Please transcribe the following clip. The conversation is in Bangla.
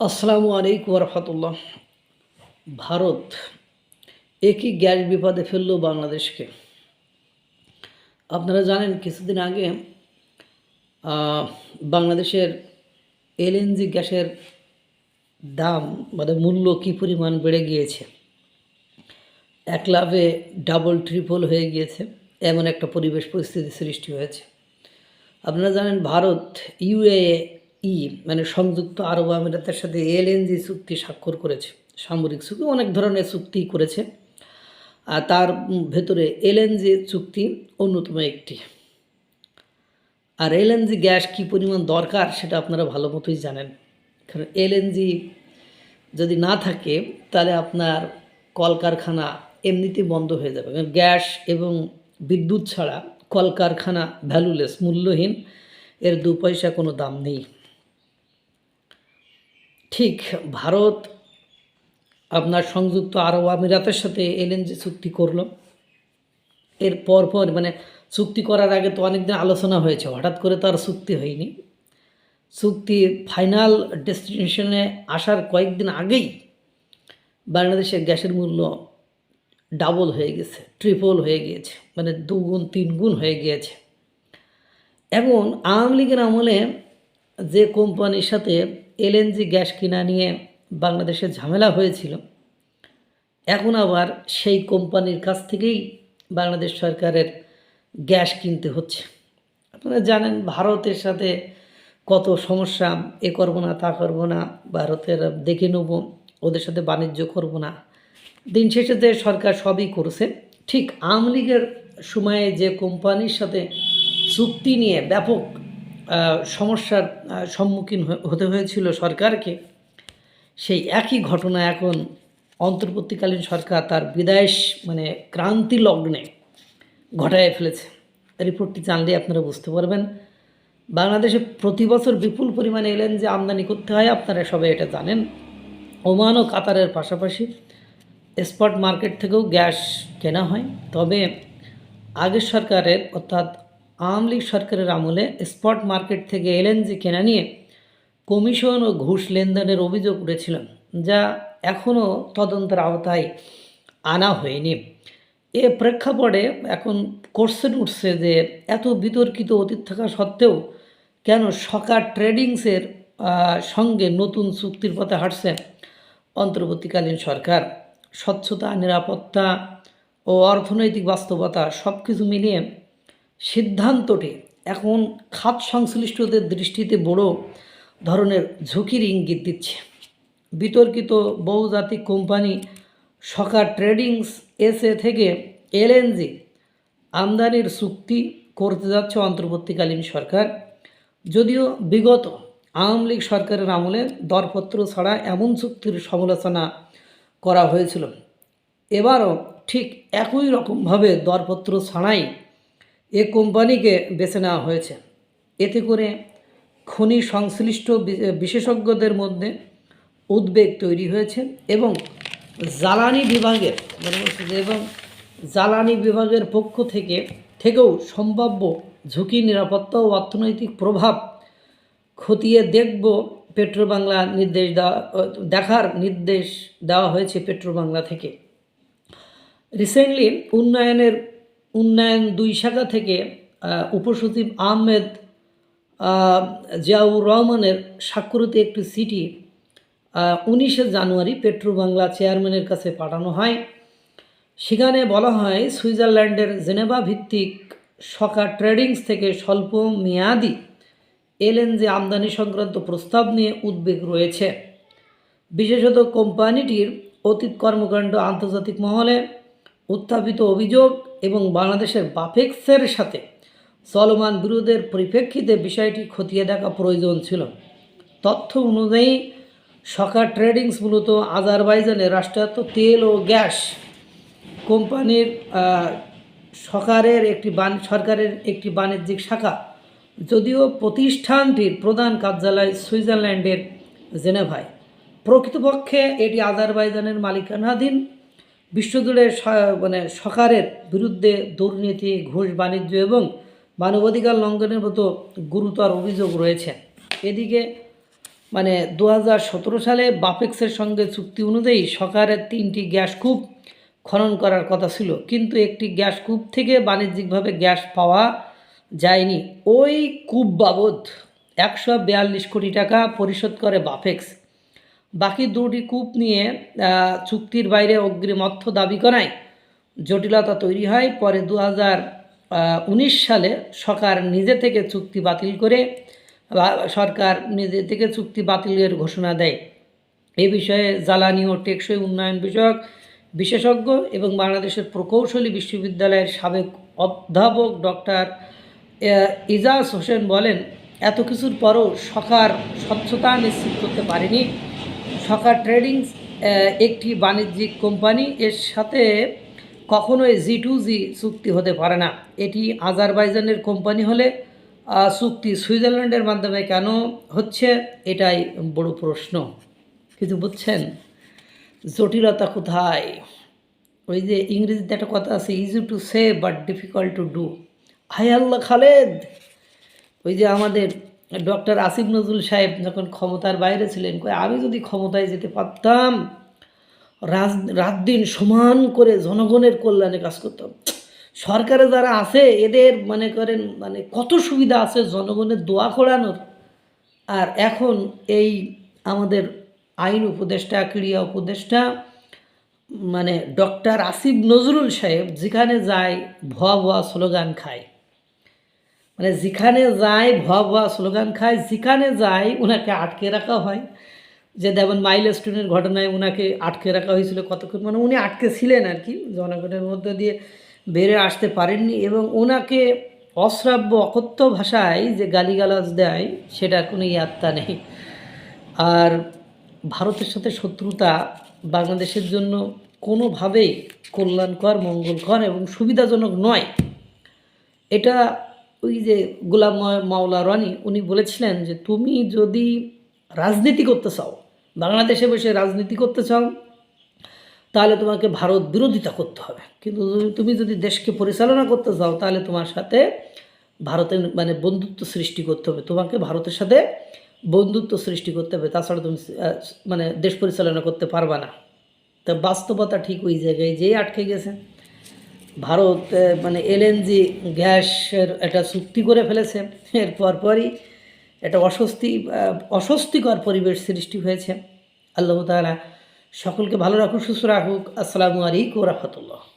আসসালামু আলাইকুম রহমতুল্লাহ ভারত একই গ্যাস বিপদে ফেলল বাংলাদেশকে। আপনারা জানেন, কিছুদিন আগে বাংলাদেশের এলএনজি গ্যাসের দাম মানে মূল্য কী পরিমাণ বেড়ে গিয়েছে, এক লাভে ডাবল ট্রিপল হয়ে গিয়েছে। এমন একটা পরিবেশ পরিস্থিতি সৃষ্টি হয়েছে। আপনারা জানেন, ভারত ইউএই মানে সংযুক্ত আরব আমিরাতের সাথে এলএনজি চুক্তি স্বাক্ষর করেছে, সামরিক চুক্তি, অনেক ধরনের চুক্তি করেছে। আর তার ভেতরে এলএনজি চুক্তি অন্যতম একটি। আর এলএনজি গ্যাস কী পরিমাণ দরকার সেটা আপনারা ভালো মতোই জানেন। কারণ এলএনজি যদি না থাকে, তাহলে আপনার কলকারখানা এমনিতেই বন্ধ হয়ে যাবে। কারণ গ্যাস এবং বিদ্যুৎ ছাড়া কলকারখানা ভ্যালুলেস মূল্যহীন, এর দু পয়সা কোনো দাম নেই। ঠিক ভারত আপনার সংযুক্ত আরব আমিরাতের সাথে এলএনজি চুক্তি করল। এর পরপর মানে চুক্তি করার আগে তো অনেক দিন আলোচনা হয়েছে, হঠাৎ করে তার চুক্তি হয়নি। চুক্তি ফাইনাল ডেস্টিনেশনে আসার কয়েকদিন আগেই বাংলাদেশের গ্যাসের মূল্য ডাবল হয়ে গেছে, ট্রিপল হয়ে গিয়েছে মানে দুগুণ তিন গুণ হয়ে গিয়েছে। এবং আওয়ামী লীগের আমলে যে কোম্পানির সাথে এলএনজি গ্যাস কিনা নিয়ে বাংলাদেশে ঝামেলা হয়েছিল। এখন আবার সেই কোম্পানির কাছ থেকেই বাংলাদেশ সরকারের গ্যাস কিনতে হচ্ছে। আপনারা জানেন ভারতের সাথে কত সমস্যা, এ করব না, তা করব না, ভারতের দেখে নেব, ওদের সাথে বাণিজ্য করব না। দিন শেষে যে সরকার সবই করেছে, ঠিক আওয়ামী লীগের সময়ে যে কোম্পানির সাথে চুক্তি নিয়ে ব্যাপক সমস্যার সম্মুখীন হতে হয়েছিল সরকারকে, সেই একই ঘটনা এখন অন্তর্বর্তীকালীন সরকার তার বিদায় মানে ক্রান্তি লগ্নে ঘটায় ফেলেছে। রিপোর্টটি জানলে আপনারা বুঝতে পারবেন। বাংলাদেশে প্রতি বছর বিপুল পরিমাণে এলেন যে আমদানি করতে হয়, আপনারা সবাই এটা জানেন। ওমান ও কাতারের পাশাপাশি স্পট মার্কেট থেকেও গ্যাস কেনা হয়। তবে আগের সরকারের, অর্থাৎ আওয়ামী লীগ সরকারের আমলে স্পট মার্কেট থেকে এলএনজি কেনা নিয়ে কমিশন ও ঘুষ লেনদেনের অভিযোগ উঠেছিল, যা এখনও তদন্তের আওতায় আনা হয়নি। এ প্রেক্ষাপটে এখন কোশ্চেন উঠছে যে এত বিতর্কিত অতীত থাকা সত্ত্বেও কেন সকার ট্রেডিংসের সঙ্গে নতুন চুক্তির পথে হাঁটছে অন্তর্বর্তীকালীন সরকার? স্বচ্ছতা, নিরাপত্তা ও অর্থনৈতিক বাস্তবতা সব কিছু মিলিয়ে সিদ্ধান্তটি এখন খাত সংশ্লিষ্টদের দৃষ্টিতে বড় ধরনের ঝুঁকির ইঙ্গিত দিচ্ছে। বিতর্কিত বহুজাতিক কোম্পানি সকার ট্রেডিংস এসএ থেকে এলএনজি আমদানির চুক্তি করতে যাচ্ছে অন্তর্বর্তীকালীন সরকার। যদিও বিগত আওয়ামী লীগ সরকারের আমলে দরপত্র ছাড়া এমন চুক্তির সমালোচনা করা হয়েছিল। এবারও ঠিক একই রকমভাবে দরপত্র ছাড়াই এ কোম্পানিকে বেছে নেওয়া হয়েছে। এতে করে খনি সংশ্লিষ্ট বিশেষজ্ঞদের মধ্যে উদ্বেগ তৈরি হয়েছে এবং জ্বালানি বিভাগের মানে এবং জ্বালানি বিভাগের পক্ষ থেকে, থেকেও সম্ভাব্য ঝুঁকি, নিরাপত্তা ও অর্থনৈতিক প্রভাব খতিয়ে দেখব পেট্রোবাংলা নির্দেশ দেওয়া দেখার নির্দেশ দেওয়া হয়েছে পেট্রোবাংলা থেকে। রিসেন্টলি উন্নয়নের উন্নয়ন দুই শাখা থেকে উপসচিব আহমেদ জিয়াউর রহমানের স্বাক্ষরিত একটি চিঠি উনিশে জানুয়ারি পেট্রোবাংলা চেয়ারম্যানের কাছে পাঠানো হয়। সেখানে বলা হয়, সুইজারল্যান্ডের জেনেভা ভিত্তিক সকা ট্রেডিংস থেকে স্বল্প মেয়াদি এলএনজি আমদানি সংক্রান্ত প্রস্তাব নিয়ে উদ্বেগ রয়েছে। বিশেষত কোম্পানিটির অতীত কর্মকাণ্ড আন্তর্জাতিক মহলে উত্থাপিত অভিযোগ এবং বাংলাদেশের বাফেক্সের সাথে চলমান বিরোধের পরিপ্রেক্ষিতে বিষয়টি খতিয়ে দেখা প্রয়োজন ছিল। তথ্য অনুযায়ী সকার ট্রেডিংস মূলত আজারবাইজানের রাষ্ট্রায়ত্ত তেল ও গ্যাস কোম্পানির আহ, সরকারের একটি সরকারের একটি বাণিজ্যিক শাখা যদিও প্রতিষ্ঠানটির প্রধান কার্যালয় সুইজারল্যান্ডের জেনেভায়। প্রকৃতপক্ষে এটি আজারবাইজানের মালিকানাধীন বিশ্বজুড়ে মানে সরকারের বিরুদ্ধে দুর্নীতি, ঘুষ, বাণিজ্য এবং মানবাধিকার লঙ্ঘনের মতো গুরুতর অভিযোগ রয়েছে। এদিকে মানে দু হাজার সতেরো সালে বাপেক্সের সঙ্গে চুক্তি অনুযায়ী সরকারের তিনটি গ্যাস কূপ খনন করার কথা ছিল, কিন্তু একটি গ্যাস কূপ থেকে বাণিজ্যিকভাবে গ্যাস পাওয়া যায়নি। ওই কূপ বাবদ একশো বিয়াল্লিশ কোটি টাকা পরিশোধ করে বাফেক্স। বাকি দুটি কূপ নিয়ে চুক্তির বাইরে অগ্রিম অর্থ দাবি করায়। জটিলতা তৈরি হয়, পরে দু হাজার উনিশ সালে সরকার নিজে থেকে চুক্তি বাতিল করে সরকার নিজে থেকে চুক্তি বাতিলের ঘোষণা দেয়। এ বিষয়ে জ্বালানি ও টেকসই উন্নয়ন বিষয়ক বিশেষজ্ঞ এবং বাংলাদেশের প্রকৌশলী বিশ্ববিদ্যালয়ের সাবেক অধ্যাপক ডক্টর ইজাজ হোসেন বলেন, এত কিছুর পরও সরকার স্বচ্ছতা নিশ্চিত করতে পারেনি। সরকার ট্রেডিং একটি বাণিজ্যিক কোম্পানি। এর সাথে কখনোই জি টু জি চুক্তি হতে পারে না। এটি আজারবাইজানের কোম্পানি হলে চুক্তি সুইজারল্যান্ডের মাধ্যমে কেন হচ্ছে, এটাই বড় প্রশ্ন। কিন্তু বুঝছেন, জটিলতা কোথায়? ওই যে ইংরেজিতে একটা কথা আছে easy to say but difficult to do hi Allah Khaled! ওই যে আমাদের ডক্টর আসিফ নজরুল সাহেব যখন ক্ষমতার বাইরে ছিলেন, কয়, আমি যদি ক্ষমতায় যেতে পারতাম, রাত রাত দিন সমান করে জনগণের কল্যাণে কাজ করতাম। সরকারে যারা আছে, এদের মনে করেন মানে কত সুবিধা আছে জনগণের দোয়া করানোর আর এখন এই আমাদের আইন উপদেষ্টা, ক্রীড়া উপদেষ্টা মানে ডক্টর আসিফ নজরুল সাহেব যেখানে যায়, ভুয়া ভুয়া স্লোগান খায়। মানে যেখানে যায় ভুয়া ভুয়া স্লোগান খায়, যেখানে যায় ওনাকে আটকে রাখা হয়। যে যেমন মাইল স্টোনের ঘটনায় ওনাকে আটকে রাখা হয়েছিল কতক্ষণ মানে উনি আটকে ছিলেন আর কি, জনগণের মধ্যে দিয়ে বেরিয়ে আসতে পারেননি এবং ওনাকে অশ্রাব্য, অকথ্য ভাষায় যে গালিগালাজ দেয়, সেটার কোনো ইয়াত্তা নেই। আর ভারতের সাথে শত্রুতা বাংলাদেশের জন্য কোনোভাবেই কল্যাণকর, মঙ্গলকর এবং সুবিধাজনক নয়। এটা ওই যে গোলাম মাওলা রানি, উনি বলেছিলেন যে, তুমি যদি রাজনীতি করতে চাও, বাংলাদেশে বসে রাজনীতি করতে চাও, তাহলে তোমাকে ভারত বিরোধিতা করতে হবে। কিন্তু তুমি যদি দেশকে পরিচালনা করতে চাও, তাহলে তোমার সাথে ভারতের মানে বন্ধুত্ব সৃষ্টি করতে হবে। তোমাকে ভারতের সাথে বন্ধুত্ব সৃষ্টি করতে হবে। তাছাড়া তুমি মানে দেশ পরিচালনা করতে পারবা না। তা বাস্তবতা ঠিক ওই জায়গায় যেই আটকে গেছে। ভারত মানে এলএনজি গ্যাসের একটা চুক্তি করে ফেলেছে। এর পরপরই একটা অস্বস্তি অস্বস্তিকর পরিবেশ সৃষ্টি হয়েছে। আল্লাহ তালা সকলকে ভালো রাখুক, সুস্থ রাখুক। আসসালামু আলাইকুম রহমতুল্লাহ।